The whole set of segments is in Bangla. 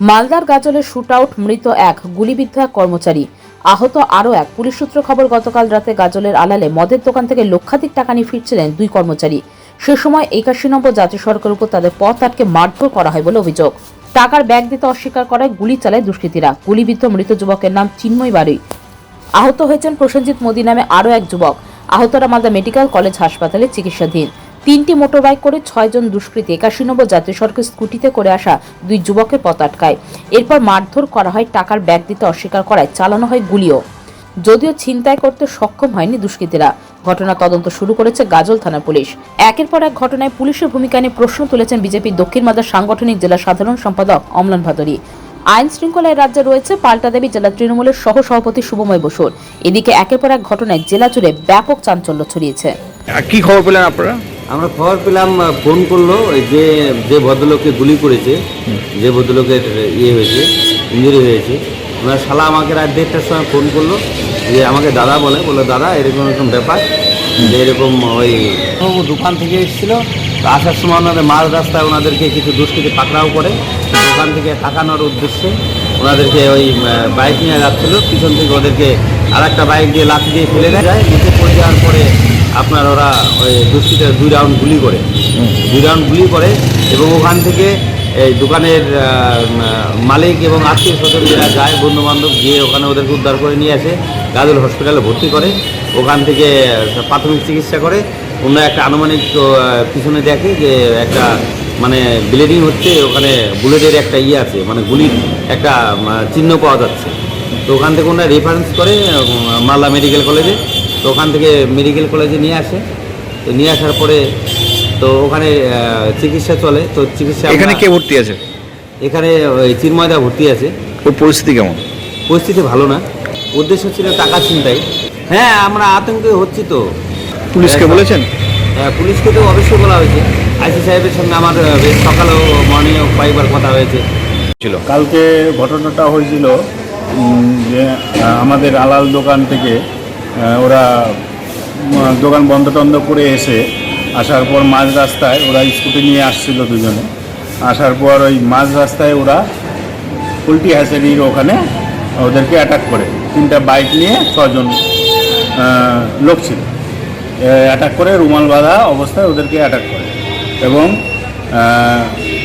মালদার গাজলে শুট আউট মৃত এক গুলিবিদ্ধ এক কর্মচারী। আহত আরও এক। পুলিশ সূত্র খবর, গতকাল রাতে গাজলের আলালে মদের দোকান থেকে লক্ষাধিক টাকা নিয়ে ফিরছিলেন দুই কর্মচারী। সে সময় একাশি নম্বর জাতীয় সড়কের উপর তাদের পথ আটকে মারধর করা হয় বলে অভিযোগ। টাকার ব্যাগ দিতে অস্বীকার করায় গুলি চালায় দুষ্কৃতীরা। গুলিবিদ্ধ মৃত যুবকের নাম চিন্ময় বাড়ি আহত হয়েছেন প্রসেনজিৎ মোদী নামে আরও এক যুবক। আহতরা মালদা মেডিকেল কলেজ হাসপাতালে চিকিৎসাধীন। তিনটি মোটরবাইক করে ছয়জন দুষ্কৃতী। একাশি নম্বর জাতীয় সড়কের স্কুটিতে করে আসা দুই যুবকের পথ আটকায়। এরপর মারধর করা হয়, টাকার ব্যাগ দিতে অস্বীকার করায়, চালানো হয় গুলিও। যদিও ছিনতাই করতে সক্ষম হয়নি দুষ্কৃতীরা। ঘটনা তদন্ত শুরু করেছে গাজল থানা পুলিশ। একের পর এক ঘটনায় পুলিশের ভূমিকা নিয়ে প্রশ্ন তুলেছেন বিজেপির দক্ষিণ মালদার সাংগঠনিক জেলা সাধারণ সম্পাদক অমলান ভাদুরী। আইন শৃঙ্খলায় রাজ্যে রয়েছে পাল্টা দেবী জেলা তৃণমূলের সহ সভাপতি শুভময় বসুর। এদিকে একের পর এক ঘটনায় জেলা জুড়ে ব্যাপক চাঞ্চল্য ছড়িয়েছে। কি খবর পেলেন আপনারা? আমরা খবর পেলাম ফোন করল ওই যে যে ভদ্রলোককে গুলি করেছে যে ভদ্রলোকের ইয়ে হয়েছে ইঞ্জুরি হয়েছে। ওনার শালা আমাকে রাত দেড়টার সময় ফোন করল যে আমাকে দাদা বলে বলল দাদা এরকম এরকম ব্যাপার যে এরকম ওই দোকান থেকে এসেছিল তো আসার সময় ওনাদের মাঝ রাস্তায় ওনাদেরকে কিছু দুষ্কৃতি পাকড়াও করে দোকান থেকে টাকানোর উদ্দেশ্যে ওনাদেরকে ওই বাইক নিয়ে যাচ্ছিল পিছন থেকে ওদেরকে আর একটা বাইক দিয়ে লাঠি দিয়ে ফেলে দেয় যায় নিচে পড়ে যাওয়ার পরে আপনার ওরা ওই দুষ্কৃতীরা দুই রাউন্ড গুলি করে। দুই রাউন্ড গুলি করে এবং ওখান থেকে এই দোকানের মালিক এবং আত্মীয় স্বজন যারা যায় বন্ধু বান্ধব গিয়ে ওখানে ওদেরকে উদ্ধার করে নিয়ে আসে, গাজল হসপিটালে ভর্তি করে। ওখান থেকে প্রাথমিক চিকিৎসা করে। অন্য একটা আনুমানিক পিছনে দেখে যে একটা মানে ব্লিডিং হচ্ছে, ওখানে বুলেটের একটা ইয়ে আছে মানে গুলির একটা চিহ্ন পাওয়া যাচ্ছে। তো ওখান থেকে ওনারা রেফারেন্স করে মালদা মেডিকেল কলেজে তো ওখান থেকে মেডিকেল কলেজে নিয়ে আসে। তো নিয়ে আসার পরে তো ওখানে চিকিৎসা চলে। তো চিকিৎসা এখানে কে ভর্তি আছে? এখানে ওই চিন্ময়দা ভর্তি আছে। ওর পরিস্থিতি কেমন? পরিস্থিতি ভালো না। উদ্দেশ্য ছিল টাকা ছিনতাই। হ্যাঁ আমরা আতঙ্কে হচ্ছি তো। পুলিশকে বলেছেন? হ্যাঁ পুলিশকে তো অবশ্যই বলা হয়েছে। আইসি সাহেবের সঙ্গে আমার বেশ সকালেও মর্নিংয়েও কয়েকবার কথা হয়েছে। ছিল। কালকে ঘটনাটা হয়েছিল যে আমাদের আলাল দোকান থেকে ওরা দোকান বন্ধ টন্ধ করে এসে আসার পর মাঝ রাস্তায় ওরা স্কুটি নিয়ে আসছিল দুজনে। আসার পর ওই মাঝ রাস্তায় ওরা পোলট্রি হ্যাচারির ওখানে ওদেরকে অ্যাটাক করে। তিনটা বাইক নিয়ে ছজন লোক ছিল। অ্যাটাক করে রুমাল বাঁধা অবস্থায় ওদেরকে অ্যাটাক করে এবং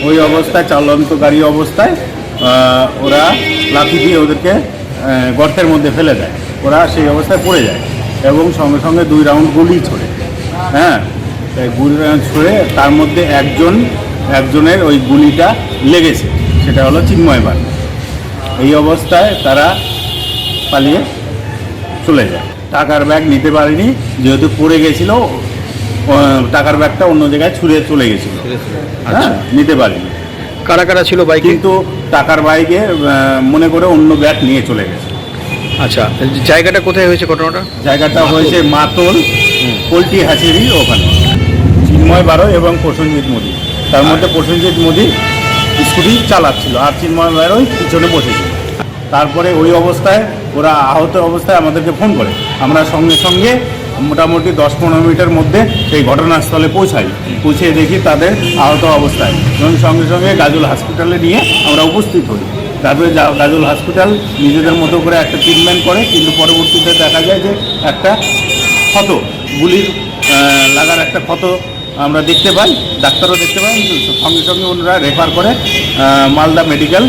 ওই অবস্থায় চালন্তকারী অবস্থায় ওরা লাঠি দিয়ে ওদেরকে গর্তের মধ্যে ফেলে দেয়। ওরা সেই অবস্থায় পড়ে যায় এবং সঙ্গে সঙ্গে দুই রাউন্ড গুলি ছোড়ে। হ্যাঁ এই গুলি রাউন্ড ছুড়ে তার মধ্যে একজন একজনের ওই গুলিটা লেগেছে সেটা হলো চিন্ময় বান এই অবস্থায় তারা পালিয়ে চলে যায়। টাকার ব্যাগ নিতে পারেনি যেহেতু পড়ে গেছিল টাকার ব্যাগটা অন্য জায়গায় ছুঁড়ে চলে গেছিল। হ্যাঁ নিতে পারেনি। কারা কারা ছিল বাইক? কিন্তু টাকার বাইকে মনে করে অন্য ব্যাগ নিয়ে চলে গেছে। আচ্ছা জায়গাটা কোথায় হয়েছে ঘটনাটা? জায়গাটা হয়েছে মাতল পোলট্রি হাসিরি ওখানে। চিন্ময় বারো এবং প্রসেনজিৎ মোদি। তার মধ্যে প্রসেনজিৎ মোদি স্কুটি চালাচ্ছিল আর চিন্ময় বারোই পিছনে বসেছিল। তারপরে ওই অবস্থায় ওরা আহত অবস্থায় আমাদেরকে ফোন করে। আমরা সঙ্গে সঙ্গে মোটামুটি দশ পনেরো মিনিটের মধ্যে সেই ঘটনাস্থলে পৌঁছাই। পৌঁছে দেখি তাদের আহত অবস্থায়। এবং সঙ্গে সঙ্গে গাজল হসপিটালে নিয়ে আমরা উপস্থিত হই। তারপরে গাজল হসপিটাল নিজেদের মতো করে একটা ট্রিটমেন্ট করে কিন্তু পরবর্তীতে দেখা যায় যে একটা ক্ষত গুলির লাগার একটা ক্ষত আমরা দেখতে পাই ডাক্তারও দেখতে পাই সঙ্গে সঙ্গে ওনারা রেফার করে মালদা মেডিকেল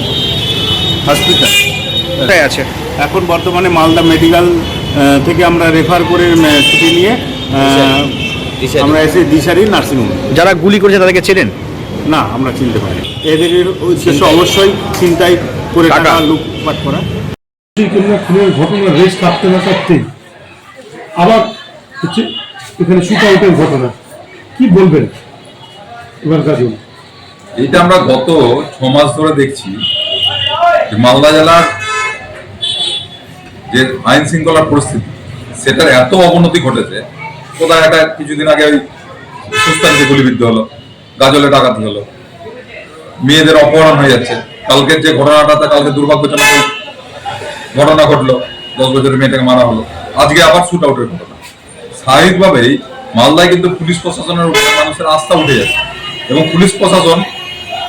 হসপিটাল আছে? এখন বর্তমানে মালদা মেডিকেল থেকে আমরা রেফার করে ছুটি নিয়ে আমরা এসে দিশারি নার্সিংহোম। যারা গুলি করেছে তাদেরকে চেনেন? না আমরা চিনতে পারি এদের উদ্দেশ্য অবশ্যই চিন্তায় করে টাকা। লুটপাট করা। কিংবা খুনের ঘটনা রেস থাকতে না থাকতেই আবার হচ্ছে এখানে শুট আউটের ঘটনা। কি বলবেন? এবার কাজল এটা আমরা গত ছ মাস ধরে দেখছি যে মালদা জেলার যে আইন শৃঙ্খলার পরিস্থিতি সেটার এত অবনতি ঘটেছে। কোথায় একটা কিছুদিন আগে ওই সুস্থানকে গুলিবিদ্ধ হলো। গাজলে ডাকাতি হলো। মেয়েদের অপহরণ হয়ে যাচ্ছে। কালকের যে ঘটনাটাতে কালকে দুর্ভাগ্যজনক ঘটনা ঘটলো। দশ বছরের মেয়েটাকে মারা হলো। আজকে আবার শুট আউটের ঘটনা। স্বাভাবিকভাবেই মালদায় কিন্তু পুলিশ প্রশাসনের উপরে মানুষের আস্থা উঠে যাচ্ছে। এবং পুলিশ প্রশাসন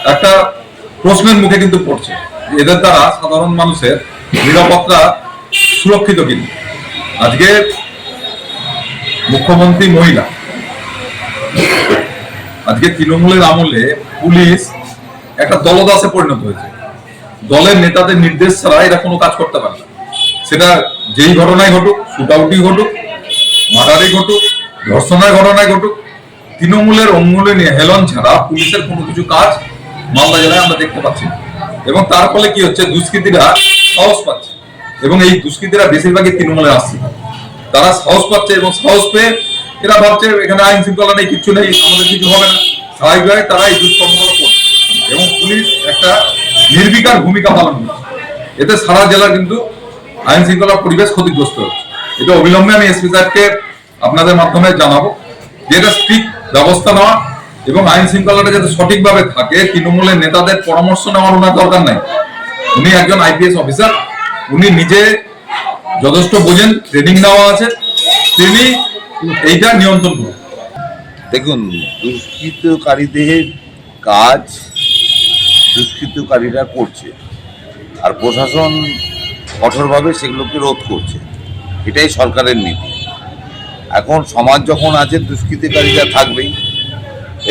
একটা প্রশ্নের মুখে কিন্তু পড়ছে। এদের দ্বারা সাধারণ মানুষের নিরাপত্তা সুরক্ষিত কিনা? আজকে মুখ্যমন্ত্রী মহিলা আজকে তৃণমূলের আমলে পুলিশ একটা দলদাসে পরিণত হয়েছে। দলের নেতাদের নির্দেশ ছাড়া এরা কোনো কাজ করতে পারে সেটা যেই ঘটনায় ঘটুক, শুটআউটই ঘটুক, মার্ডারই ঘটুক, ধর্ষণের ঘটনায় ঘটুক, তৃণমূলের অঙ্গুলে নিয়ে হেলন ছাড়া পুলিশের কোনো কিছু কাজ মালদা জেলায় আমরা দেখতে পাচ্ছি। এবং তার ফলে কি হচ্ছে, দুষ্কৃতীরা সাহস পাচ্ছে। এবং এই দুষ্কৃতীরা বেশিরভাগই তৃণমূলে আসছে তারা সাহস পাচ্ছে এবং সাহস পেয়ে এরা ভাবছে এখানে আইন শৃঙ্খলা নেই কিছু নেই, আমাদের কিছু হবে না। স্বাভাবিকভাবে তারা এই দুষ্কর্মগুলো করছে। এবং পুলিশ একটা নির্বিকার ভূমিকা পালন করছে। এতে সারা জেলার কিন্তু আইন শৃঙ্খলা পরিবেশ ক্ষতিগ্রস্ত হচ্ছে। এটা অবিলম্বে আমি এসপি সাহেবকে আপনাদের মাধ্যমে জানাব যে এটা স্ট্রিক্ট ব্যবস্থা নেওয়া এবং আইন শৃঙ্খলাটা যাতে সঠিকভাবে থাকে, তৃণমূলের নেতাদের পরামর্শ নেওয়ার ওনার দরকার নাই। উনি একজন আইপিএস অফিসার, উনি নিজে যথেষ্ট বোঝেন, ট্রেনিং নেওয়া আছে। তিনি এইটা নিয়ন্ত্রণ দেখুন, দুষ্কৃতকারীদের কাজ দুষ্কৃতকারীরা করছে, আর প্রশাসন কঠোরভাবে সেগুলোকে রোধ করছে। এটাই সরকারের নীতি। এখন সমাজ যখন আছে, দুষ্কৃতিকারীরা থাকবেই,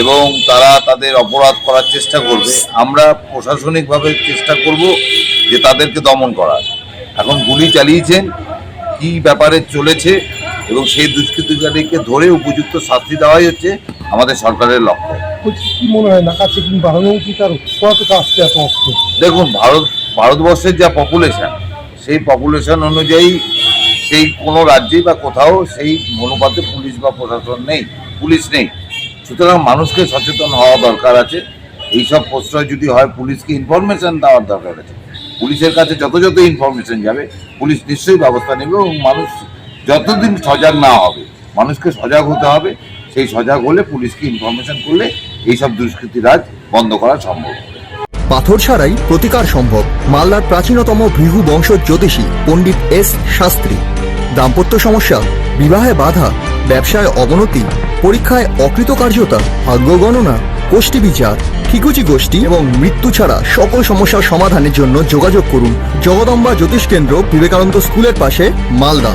এবং তারা তাদের অপরাধ করার চেষ্টা করবে। আমরা প্রশাসনিকভাবে চেষ্টা করব যে তাদেরকে দমন করার। এখন গুলি চালিয়েছেন, কি ব্যাপারে চলেছে এবং সেই দুষ্কৃতিকারীকে ধরে উপযুক্ত শাস্তি দেওয়াই হচ্ছে আমাদের সরকারের লক্ষ্য। কি মনে হয় নাকা চেকিং বাড়ানো উচিত আর আসছে এত দেখুন ভারত ভারতবর্ষের যা পপুলেশন সেই পপুলেশন অনুযায়ী সেই কোনো রাজ্যে বা কোথাও সেই অনুপাতে পুলিশ বা প্রশাসন নেই পুলিশ নেই। সুতরাং মানুষকে সচেতন হওয়া দরকার আছে। এইসব প্রশ্রয় যদি হয় পুলিশকে ইনফরমেশন দেওয়ার দরকার আছে। পুলিশের কাছে যত যত ইনফরমেশন যাবে পুলিশ নিশ্চয়ই ব্যবস্থা নেবে এবং মানুষ যতদিন সজাগ না হবে, মানুষকে সজাগ হতে হবে, সেই সজাগ হলে পুলিশকে ইনফরমেশন করলে এইসব দুষ্কৃতিরাজ বন্ধ করা সম্ভব। পাথর ছাড়াই প্রতিকার সম্ভব। মালদার প্রাচীনতম ভৃহু বংশ জ্যোতিষী পণ্ডিত এস শাস্ত্রী। দাম্পত্য সমস্যা, বিবাহে বাধা, ব্যবসায় অবনতি, পরীক্ষায় অকৃতকার্যতা, ভাগ্য গণনা, গোষ্ঠী বিচার, ঠিকুচি গোষ্ঠী এবং মৃত্যু ছাড়া সকল সমস্যার সমাধানের জন্য যোগাযোগ করুন জগদম্বা জ্যোতিষ কেন্দ্র বিবেকানন্দ স্কুলের পাশে, Malda.